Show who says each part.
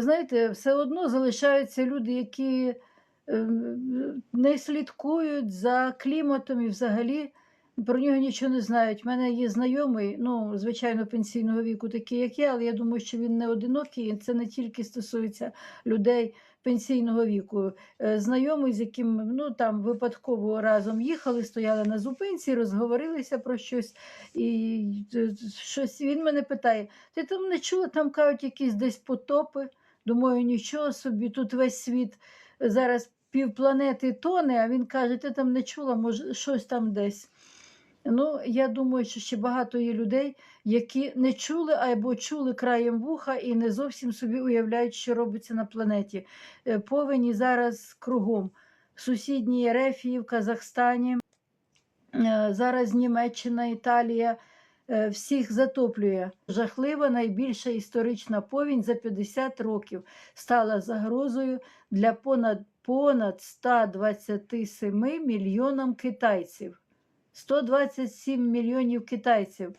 Speaker 1: Знаєте, все одно залишаються люди, які е, не слідкують за кліматом і взагалі про нього нічого не знають. У мене є знайомий, ну, звичайно, пенсійного віку, такий, як я, але я думаю, що він не одинокий, і це не тільки стосується людей пенсійного віку. Е, Знайомий, з яким ну, там випадково разом їхали, стояли на зупинці, розговорилися про щось, і щось він мене питає: ти там не чула, там кажуть, якісь десь потопи. Думаю, нічого собі, тут весь світ зараз півпланети тоне, а він каже, ти там не чула, може, щось там десь. Ну, я думаю, що ще багато є людей, які не чули або чули краєм вуха і не зовсім собі уявляють, що робиться на планеті. Е, Повені зараз кругом. В сусідній Ерефії, в Казахстані, е, зараз Німеччина, Італія. Е, Всіх затоплює. Жахлива найбільша історична повінь за 50 років стала загрозою для понад понад 127 мільйонам китайців. 127 мільйонів китайців